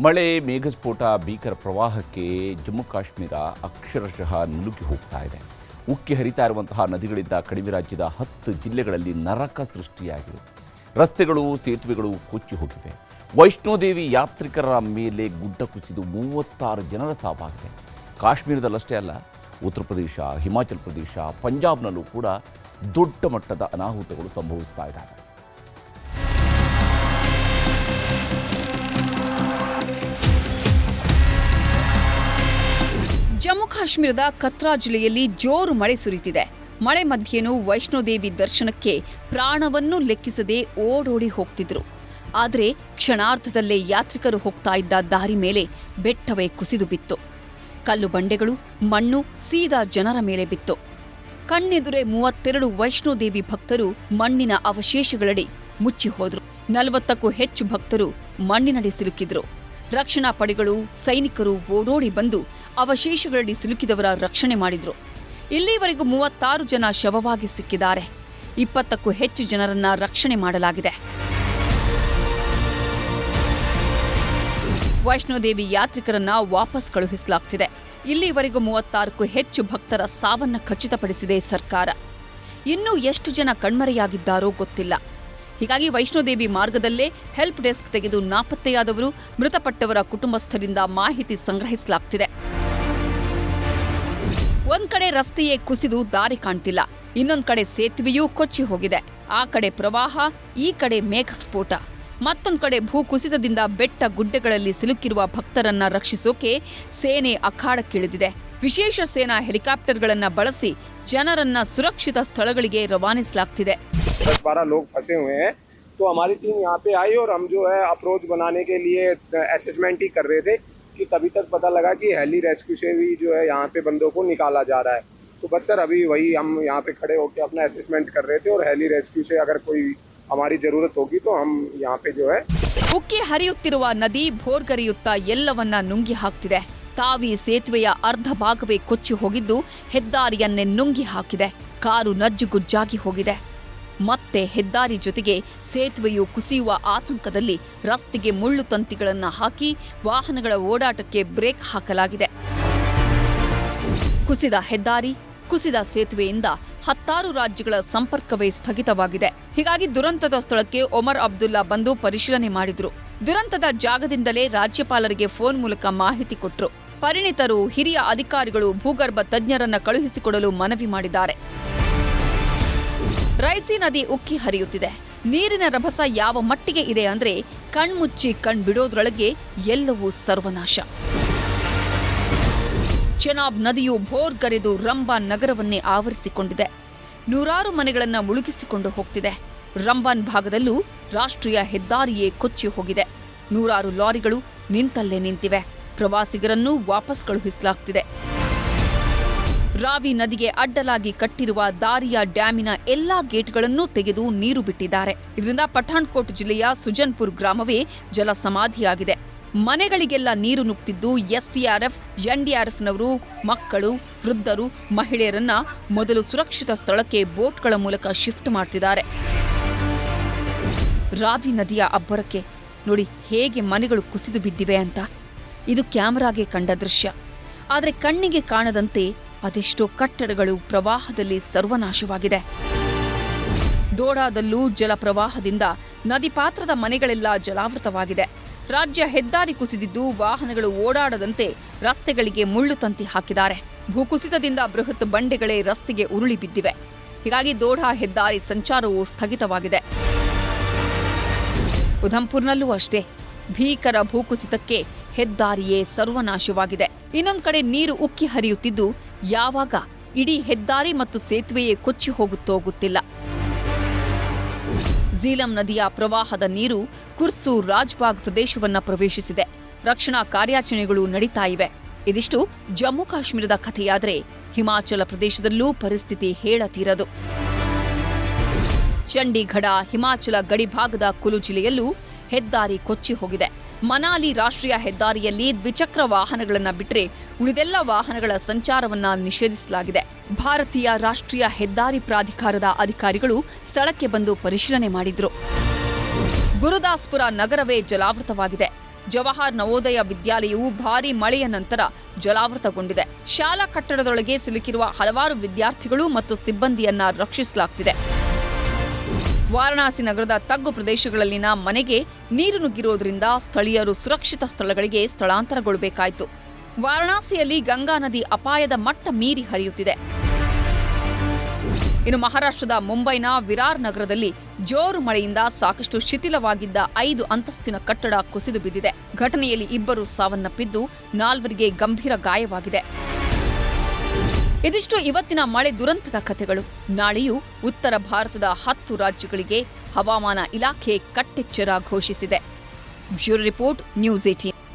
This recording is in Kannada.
ಮಳೆ, ಮೇಘಸ್ಫೋಟ, ಭೀಕರ ಪ್ರವಾಹಕ್ಕೆ ಜಮ್ಮು ಕಾಶ್ಮೀರ ಅಕ್ಷರಶಃ ನುಲುಕಿ ಹೋಗ್ತಾ ಇದೆ. ಉಕ್ಕಿ ಹರಿತಾ ಇರುವಂತಹ ನದಿಗಳಿಂದ ಕಡಿಮೆ ರಾಜ್ಯದ ಹತ್ತು ಜಿಲ್ಲೆಗಳಲ್ಲಿ ನರಕ ಸೃಷ್ಟಿಯಾಗಿದೆ. ರಸ್ತೆಗಳು, ಸೇತುವೆಗಳು ಕೊಚ್ಚಿ ಹೋಗಿವೆ. ವೈಷ್ಣೋದೇವಿ ಯಾತ್ರಿಕರ ಮೇಲೆ ಗುಡ್ಡ ಕುಸಿದು ಮೂವತ್ತಾರು ಜನರ ಸಾವಾಗಿದೆ. ಕಾಶ್ಮೀರದಲ್ಲಷ್ಟೇ ಅಲ್ಲ, ಉತ್ತರ ಪ್ರದೇಶ, ಹಿಮಾಚಲ ಪ್ರದೇಶ, ಪಂಜಾಬ್ನಲ್ಲೂ ಕೂಡ ದೊಡ್ಡ ಮಟ್ಟದ ಅನಾಹುತಗಳು ಸಂಭವಿಸ್ತಾ ಇದ್ದಾವೆ. ಜಮ್ಮು ಕಾಶ್ಮೀರದ ಕತ್ರಾ ಜಿಲ್ಲೆಯಲ್ಲಿ ಜೋರು ಮಳೆ ಸುರಿತಿದೆ. ಮಳೆ ಮಧ್ಯೆನೂ ವೈಷ್ಣೋದೇವಿ ದರ್ಶನಕ್ಕೆ ಪ್ರಾಣವನ್ನೂ ಲೆಕ್ಕಿಸದೆ ಓಡೋಡಿ ಹೋಗ್ತಿದ್ರು. ಆದರೆ ಕ್ಷಣಾರ್ಧದಲ್ಲೇ ಯಾತ್ರಿಕರು ಹೋಗ್ತಾ ಇದ್ದ ದಾರಿ ಮೇಲೆ ಬೆಟ್ಟವೇ ಕುಸಿದು ಬಿತ್ತು. ಕಲ್ಲು ಬಂಡೆಗಳು, ಮಣ್ಣು ಸೀದಾ ಜನರ ಮೇಲೆ ಬಿತ್ತು. ಕಣ್ಣೆದುರೇ ಮೂವತ್ತೆರಡು ವೈಷ್ಣೋದೇವಿ ಭಕ್ತರು ಮಣ್ಣಿನ ಅವಶೇಷಗಳಡಿ ಮುಚ್ಚಿ ಹೋದರು. ನಲವತ್ತಕ್ಕೂ ಹೆಚ್ಚು ಭಕ್ತರು ಮಣ್ಣಿನಡಿ ಸಿಲುಕಿದ್ರು. ರಕ್ಷಣಾ ಪಡೆಗಳು, ಸೈನಿಕರು ಓಡೋಡಿ ಬಂದು ಅವಶೇಷಗಳಡಿ ಸಿಲುಕಿದವರ ರಕ್ಷಣೆ ಮಾಡಿದ್ರು. ಇಲ್ಲಿವರೆಗೂ ಮೂವತ್ತಾರು ಜನ ಶವವಾಗಿ ಸಿಕ್ಕಿದ್ದಾರೆ. ಇಪ್ಪತ್ತಕ್ಕೂ ಹೆಚ್ಚು ಜನರನ್ನ ರಕ್ಷಣೆ ಮಾಡಲಾಗಿದೆ. ವೈಷ್ಣೋದೇವಿ ಯಾತ್ರಿಕರನ್ನ ವಾಪಸ್ ಕಳುಹಿಸಲಾಗ್ತಿದೆ. ಇಲ್ಲಿವರೆಗೂ ಮೂವತ್ತಾರಕ್ಕೂ ಹೆಚ್ಚು ಭಕ್ತರ ಸಾವನ್ನ ಖಚಿತಪಡಿಸಿದೆ ಸರ್ಕಾರ. ಇನ್ನೂ ಎಷ್ಟು ಜನ ಕಣ್ಮರೆಯಾಗಿದ್ದಾರೋ ಗೊತ್ತಿಲ್ಲ. ಹೀಗಾಗಿ ವೈಷ್ಣೋದೇವಿ ಮಾರ್ಗದಲ್ಲೇ ಹೆಲ್ಪ್ ಡೆಸ್ಕ್ ತೆಗೆದು ನಾಪತ್ತೆಯಾದವರು ಮೃತಪಟ್ಟವರ ಕುಟುಂಬಸ್ಥರಿಂದ ಮಾಹಿತಿ ಸಂಗ್ರಹಿಸಲಾಗ್ತಿದೆ. ಒಂದ್ ಕಡೆ ರಸ್ತೆಯೇ ಕುಸಿದು ದಾರಿ ಕಾಣ್ತಿಲ್ಲ ಇನ್ನೊಂದ್ ಕಡೆ ಸೇತುವೆಯೂ ಕೊಚ್ಚಿ ಹೋಗಿದೆ ಆ ಕಡೆ ಪ್ರವಾಹ ಈ ಕಡೆ ಮೇಘಸ್ಫೋಟ ಮತ್ತೊಂದ್ ಕಡೆ ಭೂಕುಸಿತದಿಂದ ಬೆಟ್ಟ ಗುಡ್ಡೆಗಳಲ್ಲಿ ಸಿಲುಕಿರುವ ಭಕ್ತರನ್ನ ರಕ್ಷಿಸೋಕೆ ಸೇನೆ ಅಖಾಡಕ್ಕಿಳಿದಿದೆ ವಿಶೇಷ ಸೇನಾ ಹೆಲಿಕಾಪ್ಟರ್ಗಳನ್ನ ಬಳಸಿ ಜನರನ್ನ ಸುರಕ್ಷಿತ ಸ್ಥಳಗಳಿಗೆ ರವಾನಿಸಲಾಗ್ತಿದೆ दस बारह लोग फंसे हुए हैं तो हमारी टीम यहाँ पे आई और हम जो है अप्रोच बनाने के लिए असेसमेंट ही कर रहे थे कि तभी तक पता लगा कि हेली रेस्क्यू से भी जो है यहाँ पे बंदों को निकाला जा रहा है तो बस सर अभी वही हम यहाँ पे खड़े होकर अपना असेसमेंट कर रहे थे और हेली रेस्क्यू से अगर कोई हमारी ज़रूरत होगी तो हम यहाँ पे जो है ಉಕ್ಕಿ ಹರಿಯುತ್ತಿರುವ ನದಿ ಭೋರ್ಗರೆಯುತ್ತಾ ಎಲ್ಲವನ್ನ ನುಂಗಿ ಹಾಕ್ತಿದೆ ತಾವಿ ಸೇತುವೆಯ ಅರ್ಧ ಭಾಗವೇ ಕೊಚ್ಚಿ ಹೋಗಿದ್ದು ಹೆದ್ದಾರಿಯನ್ನೇ ನುಂಗಿ ಹಾಕಿದೆ ಕಾರು ನಜ್ಜುಗುಜ್ಜಾಗಿ ಹೋಗಿದೆ ಮತ್ತೆ ಹೆದ್ದಾರಿ ಜೊತೆಗೆ ಸೇತುವೆಯು ಕುಸಿಯುವ ಆತಂಕದಲ್ಲಿ ರಸ್ತೆಗೆ ಮುಳ್ಳು ತಂತಿಗಳನ್ನು ಹಾಕಿ ವಾಹನಗಳ ಓಡಾಟಕ್ಕೆ ಬ್ರೇಕ್ ಹಾಕಲಾಗಿದೆ. ಕುಸಿದ ಹೆದ್ದಾರಿ, ಕುಸಿದ ಸೇತುವೆಯಿಂದ ಹತ್ತಾರು ರಾಜ್ಯಗಳ ಸಂಪರ್ಕವೇ ಸ್ಥಗಿತವಾಗಿದೆ. ಹೀಗಾಗಿ ದುರಂತದ ಸ್ಥಳಕ್ಕೆ ಒಮರ್ ಅಬ್ದುಲ್ಲಾ ಬಂದು ಪರಿಶೀಲನೆ ಮಾಡಿದ್ರು. ದುರಂತದ ಜಾಗದಿಂದಲೇ ರಾಜ್ಯಪಾಲರಿಗೆ ಫೋನ್ ಮೂಲಕ ಮಾಹಿತಿ ಕೊಟ್ಟರು ಪರಿಣಿತರು ಹಿರಿಯ ಅಧಿಕಾರಿಗಳು ಭೂಗರ್ಭ ತಜ್ಞರನ್ನ ಕಳುಹಿಸಿಕೊಡಲು ಮನವಿ ಮಾಡಿದ್ದಾರೆ. ರೈಸಿ ನದಿ ಉಕ್ಕಿ ಹರಿಯುತ್ತಿದೆ. ನೀರಿನ ರಭಸ ಯಾವ ಮಟ್ಟಿಗೆ ಇದೆ ಅಂದ್ರೆ ಕಣ್ಮುಚ್ಚಿ ಕಣ್ಬಿಡೋದ್ರೊಳಗೆ ಎಲ್ಲವೂ ಸರ್ವನಾಶ. ಚೆನಾಬ್ ನದಿಯು ಭೋರ್ಗರೆದು ರಂಬಾನ್ ನಗರವನ್ನೇ ಆವರಿಸಿಕೊಂಡಿದೆ. ನೂರಾರು ಮನೆಗಳನ್ನ ಮುಳುಗಿಸಿಕೊಂಡು ಹೋಗ್ತಿದೆ. ರಂಬಾನ್ ಭಾಗದಲ್ಲೂ ರಾಷ್ಟ್ರೀಯ ಹೆದ್ದಾರಿಯೇ ಕೊಚ್ಚಿ ಹೋಗಿದೆ. ನೂರಾರು ಲಾರಿಗಳು ನಿಂತಲ್ಲೇ ನಿಂತಿವೆ. ಪ್ರವಾಸಿಗರನ್ನು ವಾಪಸ್ ಕಳುಹಿಸಲಾಗ್ತಿದೆ. ರಾವಿ ನದಿಗೆ ಅಡ್ಡಲಾಗಿ ಕಟ್ಟಿರುವ ದಾರಿಯ ಡ್ಯಾಮಿನ ಎಲ್ಲಾ ಗೇಟ್ಗಳನ್ನು ತೆಗೆದು ನೀರು ಬಿಟ್ಟಿದ್ದಾರೆ. ಇದರಿಂದ ಪಠಾಣ್ಕೋಟ್ ಜಿಲ್ಲೆಯ ಸುಜನ್ಪುರ್ ಗ್ರಾಮವೇ ಜಲ ಸಮಾಧಿಯಾಗಿದೆ. ಮನೆಗಳಿಗೆಲ್ಲ ನೀರು ನುಗ್ತಿದ್ದು ಎಸ್ಡಿಆರ್ಎಫ್, ಎನ್ಡಿಆರ್ಎಫ್ನವರು ಮಕ್ಕಳು, ವೃದ್ಧರು, ಮಹಿಳೆಯರನ್ನ ಮೊದಲು ಸುರಕ್ಷಿತ ಸ್ಥಳಕ್ಕೆ ಬೋಟ್ಗಳ ಮೂಲಕ ಶಿಫ್ಟ್ ಮಾಡ್ತಿದ್ದಾರೆ. ರಾವಿ ನದಿಯ ಅಬ್ಬರಕ್ಕೆ ನೋಡಿ ಹೇಗೆ ಮನೆಗಳು ಕುಸಿದು ಬಿದ್ದಿವೆ ಅಂತ. ಇದು ಕ್ಯಾಮರಾಗೆ ಕಂಡ ದೃಶ್ಯ. ಆದರೆ ಕಣ್ಣಿಗೆ ಕಾಣದಂತೆ ಅದೆಷ್ಟೋ ಕಟ್ಟಡಗಳು ಪ್ರವಾಹದಲ್ಲಿ ಸರ್ವನಾಶವಾಗಿದೆ. ದೋಡಾದಲ್ಲೂ ಜಲಪ್ರವಾಹದಿಂದ ನದಿ ಪಾತ್ರದ ಮನೆಗಳೆಲ್ಲ ಜಲಾವೃತವಾಗಿದೆ. ರಾಜ್ಯ ಹೆದ್ದಾರಿ ಕುಸಿದಿದ್ದು ವಾಹನಗಳು ಓಡಾಡದಂತೆ ರಸ್ತೆಗಳಿಗೆ ಮುಳ್ಳು ತಂತಿ ಹಾಕಿದ್ದಾರೆ. ಭೂಕುಸಿತದಿಂದ ಬೃಹತ್ ಬಂಡೆಗಳೇ ರಸ್ತೆಗೆ ಉರುಳಿ ಬಿದ್ದಿವೆ. ಹೀಗಾಗಿ ದೋಢಾ ಹೆದ್ದಾರಿ ಸಂಚಾರವು ಸ್ಥಗಿತವಾಗಿದೆ. ಉಧಂಪುರ್ನಲ್ಲೂ ಅಷ್ಟೇ, ಭೀಕರ ಭೂಕುಸಿತಕ್ಕೆ ಹೆದ್ದಾರಿಯೇ ಸರ್ವನಾಶವಾಗಿದೆ. ಇನ್ನೊಂದ್ ಕಡೆ ನೀರು ಉಕ್ಕಿ ಹರಿಯುತ್ತಿದ್ದು, ಯಾವಾಗ ಇಡೀ ಹೆದ್ದಾರಿ ಮತ್ತು ಸೇತುವೆಯೇ ಕೊಚ್ಚಿ ಹೋಗುತ್ತೋ ಗೊತ್ತಿಲ್ಲ. ಝೀಲಂ ನದಿಯ ಪ್ರವಾಹದ ನೀರು ಕುರ್ಸು ರಾಜ್ಬಾಗ್ ಪ್ರದೇಶವನ್ನ ಪ್ರವೇಶಿಸಿದೆ. ರಕ್ಷಣಾ ಕಾರ್ಯಾಚರಣೆಗಳು ನಡೀತಾ ಇವೆ. ಇದಿಷ್ಟು ಜಮ್ಮು ಕಾಶ್ಮೀರದ ಕಥೆಯಾದರೆ ಹಿಮಾಚಲ ಪ್ರದೇಶದಲ್ಲೂ ಪರಿಸ್ಥಿತಿ ಹೇಳತೀರದು. ಚಂಡೀಗಢ ಹಿಮಾಚಲ ಗಡಿಭಾಗದ ಕುಲು ಜಿಲ್ಲೆಯಲ್ಲೂ ಹೆದ್ದಾರಿ ಕೊಚ್ಚಿ ಹೋಗಿದೆ. ಮನಾಲಿ ರಾಷ್ಟ್ರೀಯ ಹೆದ್ದಾರಿಯಲ್ಲಿ ದ್ವಿಚಕ್ರ ವಾಹನಗಳನ್ನು ಬಿಟ್ಟರೆ ಉಳಿದೆಲ್ಲ ವಾಹನಗಳ ಸಂಚಾರವನ್ನ ನಿಷೇಧಿಸಲಾಗಿದೆ. ಭಾರತೀಯ ರಾಷ್ಟ್ರೀಯ ಹೆದ್ದಾರಿ ಪ್ರಾಧಿಕಾರದ ಅಧಿಕಾರಿಗಳು ಸ್ಥಳಕ್ಕೆ ಬಂದು ಪರಿಶೀಲನೆ ಮಾಡಿದ್ರು. ಗುರುದಾಸ್ಪುರ ನಗರವೇ ಜಲಾವೃತವಾಗಿದೆ. ಜವಾಹರ್ ನವೋದಯ ವಿದ್ಯಾಲಯವು ಭಾರೀ ಮಳೆಯ ನಂತರ ಜಲಾವೃತಗೊಂಡಿದೆ. ಶಾಲಾ ಕಟ್ಟಡದೊಳಗೆ ಸಿಲುಕಿರುವ ಹಲವಾರು ವಿದ್ಯಾರ್ಥಿಗಳು ಮತ್ತು ಸಿಬ್ಬಂದಿಯನ್ನ ರಕ್ಷಿಸಲಾಗುತ್ತಿದೆ ವಾರಣಾಸಿ ನಗರದ ತಗ್ಗು ಪ್ರದೇಶಗಳಲ್ಲಿನ ಮನೆಗೆ ನೀರು ನುಗ್ಗಿರೋದ್ರಿಂದ ಸ್ಥಳೀಯರು ಸುರಕ್ಷಿತ ಸ್ಥಳಗಳಿಗೆ ಸ್ಥಳಾಂತರಗೊಳ್ಳಬೇಕಾಯಿತು ವಾರಣಾಸಿಯಲ್ಲಿ ಗಂಗಾ ನದಿ ಅಪಾಯದ ಮಟ್ಟ ಮೀರಿ ಹರಿಯುತ್ತಿದೆ. ಇನ್ನು ಮಹಾರಾಷ್ಟ್ರದ ಮುಂಬೈನ ವಿರಾರ್ ನಗರದಲ್ಲಿ ಜೋರು ಮಳೆಯಿಂದ ಸಾಕಷ್ಟು ಶಿಥಿಲವಾಗಿದ್ದ ಐದು ಅಂತಸ್ತಿನ ಕಟ್ಟಡ ಕುಸಿದು ಬಿದ್ದಿದೆ. ಘಟನೆಯಲ್ಲಿ ಇಬ್ಬರು ಸಾವನ್ನಪ್ಪಿದ್ದು ನಾಲ್ವರಿಗೆ ಗಂಭೀರ ಗಾಯವಾಗಿದೆ. ಇದಿಷ್ಟು ಇವತ್ತಿನ ಮಳೆ ದುರಂತದ ಕಥೆಗಳು. ನಾಳೆಯೂ ಉತ್ತರ ಭಾರತದ ಹತ್ತು ರಾಜ್ಯಗಳಿಗೆ ಹವಾಮಾನ ಇಲಾಖೆ ಕಟ್ಟೆಚ್ಚರ ಘೋಷಿಸಿದೆ. Bureau report news eighteen.